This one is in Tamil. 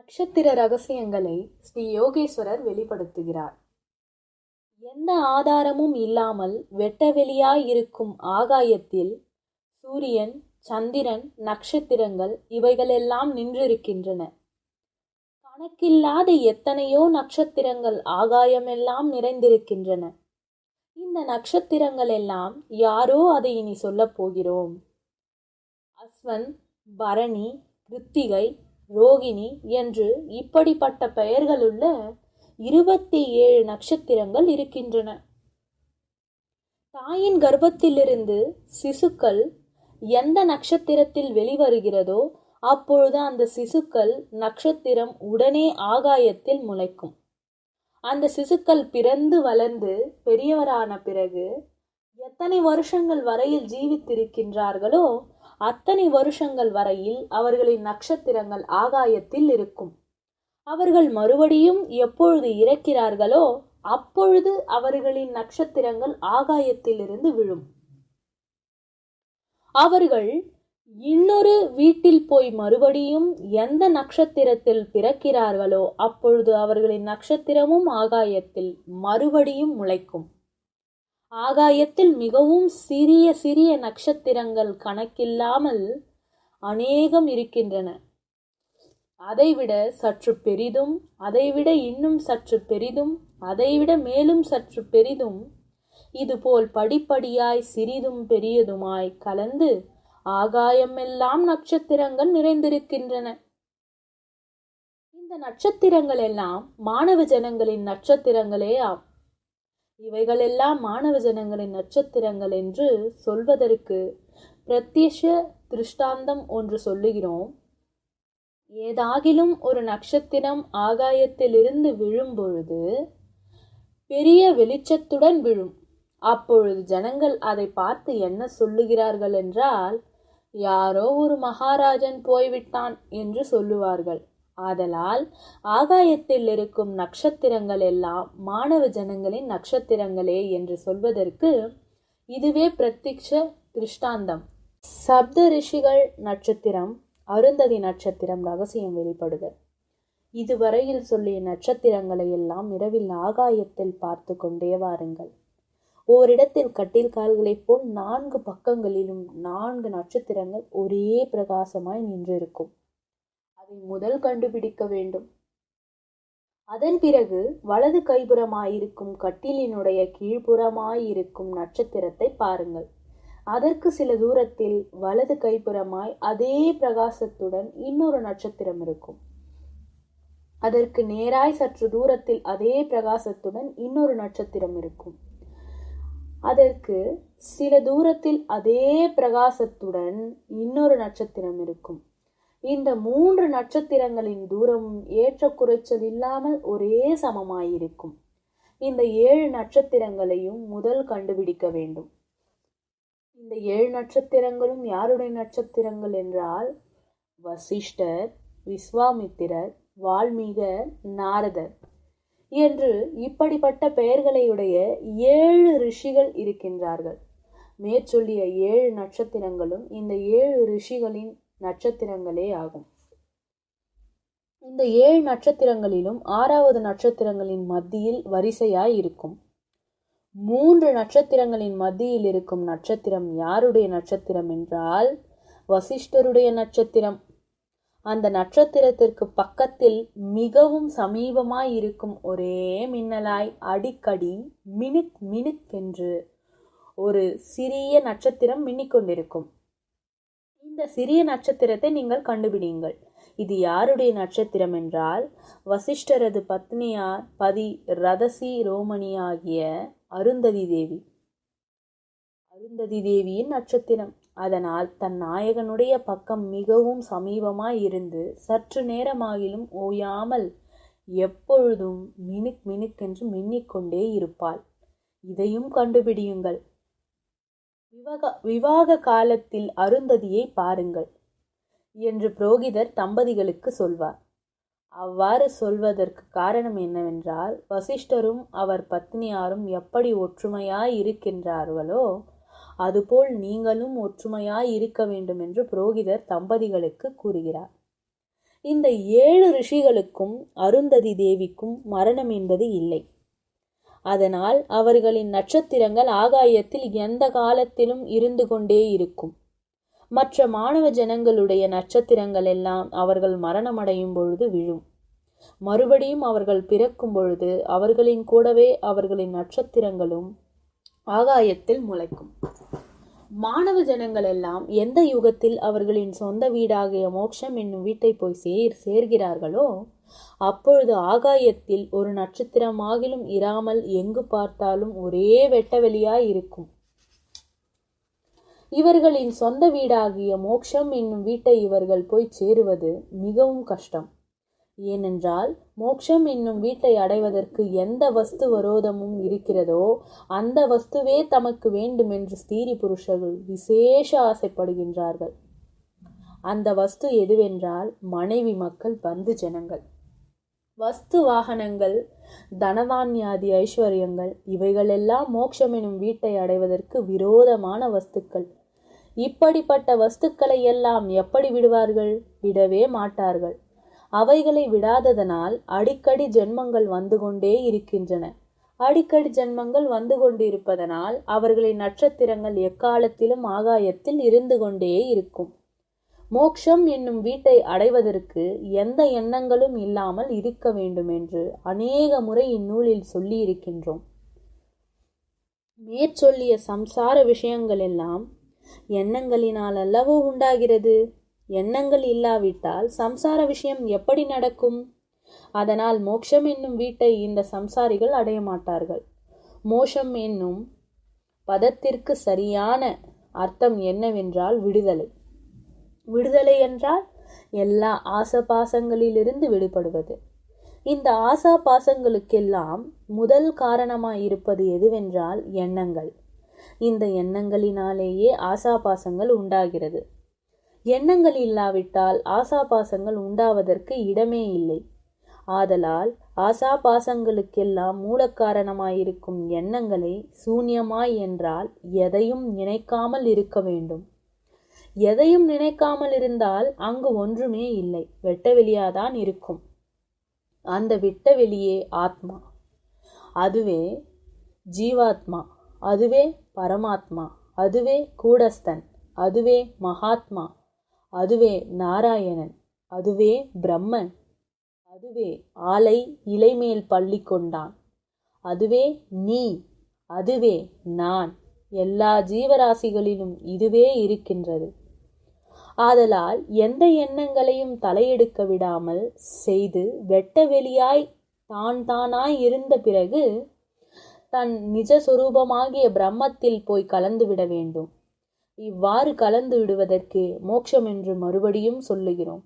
நட்சத்திர ரகசியங்களை ஸ்ரீ யோகேஸ்வரர் வெளிப்படுத்துகிறார். எந்த ஆதாரமும் இல்லாமல் வெட்டவெளியாய் இருக்கும் ஆகாயத்தில் சூரியன் சந்திரன் நட்சத்திரங்கள் இவைகளெல்லாம் நின்றிருக்கின்றன. கணக்கில்லாத எத்தனையோ நட்சத்திரங்கள் ஆகாயமெல்லாம் நிறைந்திருக்கின்றன. இந்த நட்சத்திரங்கள் எல்லாம் யாரோ அதை இனி சொல்லப் போகிறோம். அஸ்வன் பரணி கிருத்திகை ரோகிணி என்று இப்படிப்பட்ட பெயர்களுள்ள இருபத்தி ஏழு நட்சத்திரங்கள் இருக்கின்றன. தாயின் கர்ப்பத்திலிருந்து சிசுக்கள் எந்த நட்சத்திரத்தில் வெளிவருகிறதோ அப்பொழுது அந்த சிசுக்கள் நட்சத்திரம் உடனே ஆகாயத்தில் முளைக்கும். அந்த சிசுக்கள் பிறந்து வளர்ந்து பெரியவரான பிறகு எத்தனை வருஷங்கள் வரையில் ஜீவித்திருக்கின்றார்களோ அத்தனை வருஷங்கள் வரையில் அவர்களின் நட்சத்திரங்கள் ஆகாயத்தில் இருக்கும். அவர்கள் மறுபடியும் எப்பொழுது இறக்கிறார்களோ அப்பொழுது அவர்களின் நட்சத்திரங்கள் ஆகாயத்திலிருந்து விழும். அவர்கள் இன்னொரு வீட்டில் போய் மறுபடியும் எந்த நட்சத்திரத்தில் பிறக்கிறார்களோ அப்பொழுது அவர்களின் நட்சத்திரமும் ஆகாயத்தில் மறுபடியும் முளைக்கும். ஆகாயத்தில் மிகவும் சிறிய சிறிய நட்சத்திரங்கள் கணக்கில்லாமல் அநேகம் இருக்கின்றன. அதைவிட சற்று பெரிதும் அதைவிட இன்னும் சற்று பெரிதும் அதைவிட மேலும் சற்று பெரிதும் இதுபோல் படிப்படியாய் சிறிதும் பெரியதுமாய் கலந்து ஆகாயமெல்லாம் நட்சத்திரங்கள் நிறைந்திருக்கின்றன. இந்த நட்சத்திரங்கள் எல்லாம் மாணவ ஜனங்களின் நட்சத்திரங்களே ஆம். இவைகளெல்லாம் மாணவ ஜனங்களின் நட்சத்திரங்கள் என்று சொல்வதற்கு பிரத்யஷ திருஷ்டாந்தம் ஒன்று சொல்லுகிறோம். ஏதாகிலும் ஒரு நட்சத்திரம் ஆகாயத்திலிருந்து விழும் பொழுது பெரிய வெளிச்சத்துடன் விழும். அப்பொழுது ஜனங்கள் அதை பார்த்து என்ன சொல்லுகிறார்கள் என்றால் யாரோ ஒரு மகாராஜன் போய்விட்டான் என்று சொல்லுவார்கள். ஆதலால் ஆகாயத்தில் இருக்கும் நட்சத்திரங்கள் எல்லாம் மாணவ ஜனங்களின் நட்சத்திரங்களே என்று சொல்வதற்கு இதுவே பிரத்யக்ஷ திருஷ்டாந்தம். சப்த ரிஷிகள் நட்சத்திரம் அருந்ததி நட்சத்திரம் ரகசியம் வெளிப்படுதல். இதுவரையில் சொல்லிய நட்சத்திரங்களை எல்லாம் இரவில் ஆகாயத்தில் பார்த்து கொண்டே வாருங்கள். ஓரிடத்தில் கட்டில் கால்களைப் போல் நான்கு பக்கங்களிலும் நான்கு நட்சத்திரங்கள் ஒரே பிரகாசமாய் நின்றிருக்கும். அதை முதல் கண்டுபிடிக்க வேண்டும். அதன் பிறகு வலது கைப்புறமாயிருக்கும் கட்டிலினுடைய கீழ்ப்புறமாயிருக்கும் நட்சத்திரத்தை பாருங்கள். அதற்கு சில தூரத்தில் வலது கைப்புறமாய் அதே பிரகாசத்துடன் இன்னொரு நட்சத்திரம் இருக்கும். அதற்கு நேராய் சற்று தூரத்தில் அதே பிரகாசத்துடன் இன்னொரு நட்சத்திரம் இருக்கும். அதற்கு சில தூரத்தில் அதே பிரகாசத்துடன் இன்னொரு நட்சத்திரம் இருக்கும். இந்த மூன்று நட்சத்திரங்களின் தூரமும் ஏற்ற குறைச்சல் இல்லாமல் ஒரே சமமாயிருக்கும். இந்த ஏழு நட்சத்திரங்களையும் முதல் கண்டுபிடிக்க வேண்டும். இந்த ஏழு நட்சத்திரங்களும் யாருடைய நட்சத்திரங்கள் என்றால் வசிஷ்டர் விஸ்வாமித்திரர் வால்மீகர் நாரதர் என்று இப்படிப்பட்ட பெயர்களையுடைய ஏழு ரிஷிகள் இருக்கின்றார்கள். மேற்சொல்லிய ஏழு நட்சத்திரங்களும் இந்த ஏழு ரிஷிகளின் நட்சத்திரங்களே ஆகும். இந்த ஏழு நட்சத்திரங்களிலும் ஆறாவது நட்சத்திரங்களின் மத்தியில் வரிசையாய் இருக்கும். மூன்று நட்சத்திரங்களின் மத்தியில் இருக்கும் நட்சத்திரம் யாருடைய நட்சத்திரம் என்றால் வசிஷ்டருடைய நட்சத்திரம். அந்த நட்சத்திரத்திற்கு பக்கத்தில் மிகவும் சமீபமாய் இருக்கும் ஒரே மின்னலாய் அடிக்கடி மினுக் மினுக் என்று ஒரு சிறிய நட்சத்திரம் மின்னிக்கொண்டிருக்கும். இந்த சிறிய நட்சத்திரத்தை நீங்கள் கண்டுபிடியுங்கள். இது யாருடைய நட்சத்திரம் என்றால் வசிஷ்டரது பத்னியார் பதி ரதசி ரோமணி ஆகிய அருந்ததி தேவி. அருந்ததி தேவியின் நட்சத்திரம். அதனால் தன் நாயகனுடைய பக்கம் மிகவும் சமீபமாய் இருந்து சற்று நேரமாகிலும் ஓயாமல் எப்பொழுதும் மினுக் மினுக்கென்று மின்னிக்கொண்டே இருப்பாள். இதையும் கண்டுபிடியுங்கள். விவாக விவாக காலத்தில் அருந்ததியை பாருங்கள் என்று புரோகிதர் தம்பதிகளுக்கு சொல்வார். அவ்வாறு சொல்வதற்கு காரணம் என்னவென்றால் வசிஷ்டரும் அவர் பத்னியாரும் எப்படி ஒற்றுமையாய் இருக்கின்றார்களோ அதுபோல் நீங்களும் ஒற்றுமையாய் இருக்க வேண்டும் என்று புரோகிதர் தம்பதிகளுக்கு கூறுகிறார். இந்த ஏழு ரிஷிகளுக்கும் அருந்ததி தேவிக்கும் மரணம் என்பது இல்லை. அதனால் அவர்களின் நட்சத்திரங்கள் ஆகாயத்தில் எந்த காலத்திலும் இருந்து கொண்டே இருக்கும். மற்ற மாணவ ஜனங்களுடைய நட்சத்திரங்கள் எல்லாம் அவர்கள் மரணமடையும் பொழுது விழும். மறுபடியும் அவர்கள் பிறக்கும் பொழுது அவர்களின் கூடவே அவர்களின் நட்சத்திரங்களும் ஆகாயத்தில் முளைக்கும். மாணவ ஜனங்கள் எல்லாம் எந்த யுகத்தில் அவர்களின் சொந்த வீடாகிய மோட்சம் என்னும் வீட்டை போய் சேர் சேர்கிறார்களோ அப்பொழுது ஆகாயத்தில் ஒரு நட்சத்திரமாகிலும் இராமல் எங்கு பார்த்தாலும் ஒரே வெட்டவெளியாய் இருக்கும். இவர்களின் சொந்த வீடாகிய மோக்ஷம் என்னும் வீட்டை இவர்கள் போய் சேருவது மிகவும் கஷ்டம். ஏனென்றால் மோக்ஷம் என்னும் வீட்டை அடைவதற்கு எந்த வஸ்து வரோதமும் இருக்கிறதோ அந்த வஸ்துவே தமக்கு வேண்டுமென்று ஸ்திரீ புருஷர்கள் விசேஷ ஆசைப்படுகின்றார்கள். அந்த வஸ்து எதுவென்றால் மனைவி மக்கள் பந்து ஜனங்கள். வஸ்து வாகனங்கள் தனதான்யாதி ஐஸ்வர்யங்கள் இவைகளெல்லாம் மோட்சம் எனும் வீட்டை அடைவதற்கு விரோதமான வஸ்துக்கள். இப்படிப்பட்ட வஸ்துக்களை எல்லாம் எப்படி விடுவார்கள்? விடவே மாட்டார்கள். அவைகளை விடாததனால் அடிக்கடி ஜென்மங்கள் வந்து கொண்டே இருக்கின்றன. அடிக்கடி ஜென்மங்கள் வந்து கொண்டிருப்பதனால் அவர்களின் நட்சத்திரங்கள் எக்காலத்திலும் ஆகாயத்தில் இருந்து கொண்டே இருக்கும். மோக்ஷம் என்னும் வீட்டை அடைவதற்கு எந்த எண்ணங்களும் இல்லாமல் இருக்க வேண்டும் என்று அநேக முறை இந்நூலில் சொல்லியிருக்கின்றோம். மேற்சொல்லிய சம்சார விஷயங்கள் எல்லாம் எண்ணங்களினால் அல்லவோ உண்டாகிறது. எண்ணங்கள் இல்லாவிட்டால் சம்சார விஷயம் எப்படி நடக்கும்? அதனால் மோக்ஷம் என்னும் வீட்டை இந்த சம்சாரிகள் அடைய மாட்டார்கள். மோஷம் என்னும் பதத்திற்கு சரியான அர்த்தம் என்னவென்றால் விடுதலை. விடுதலை என்றால் எல்லா ஆசபாசங்களிலிருந்து விடுபடுவது. இந்த ஆசா பாசங்களுக்கெல்லாம் முதல் காரணமாயிருப்பது எதுவென்றால் எண்ணங்கள். இந்த எண்ணங்களினாலேயே ஆசாபாசங்கள் உண்டாகிறது. எண்ணங்கள் இல்லாவிட்டால் ஆசாபாசங்கள் உண்டாவதற்கு இடமே இல்லை. ஆதலால் ஆசாபாசங்களுக்கெல்லாம் மூலக்காரணமாயிருக்கும் எண்ணங்களை சூன்யமாய் என்றால் எதையும் நினைக்காமல் இருக்க வேண்டும். எதையும் நினைக்காமல் இருந்தால் அங்கு ஒன்றுமே இல்லை. வெட்டவெளியாதான் இருக்கும். அந்த விட்டவெளியே ஆத்மா. அதுவே ஜீவாத்மா. அதுவே பரமாத்மா. அதுவே கூடஸ்தன். அதுவே மகாத்மா. அதுவே நாராயணன். அதுவே பிரம்மன். அதுவே ஆலை இலைமேல் பள்ளி கொண்டான் அதுவே நீ. அதுவே நான். எல்லா ஜீவராசிகளிலும் இதுவே இருக்கின்றது. ஆதலால் எந்த எண்ணங்களையும் தலையெடுக்க விடாமல் செய்து வெட்ட வெளியாய் தான் தானாய் இருந்த பிறகு தன் நிஜ சொரூபமாகிய பிரம்மத்தில் போய் கலந்து விட வேண்டும். இவ்வாறு கலந்து விடுவதற்கு மோட்சம் என்று மறுபடியும் சொல்லுகிறோம்.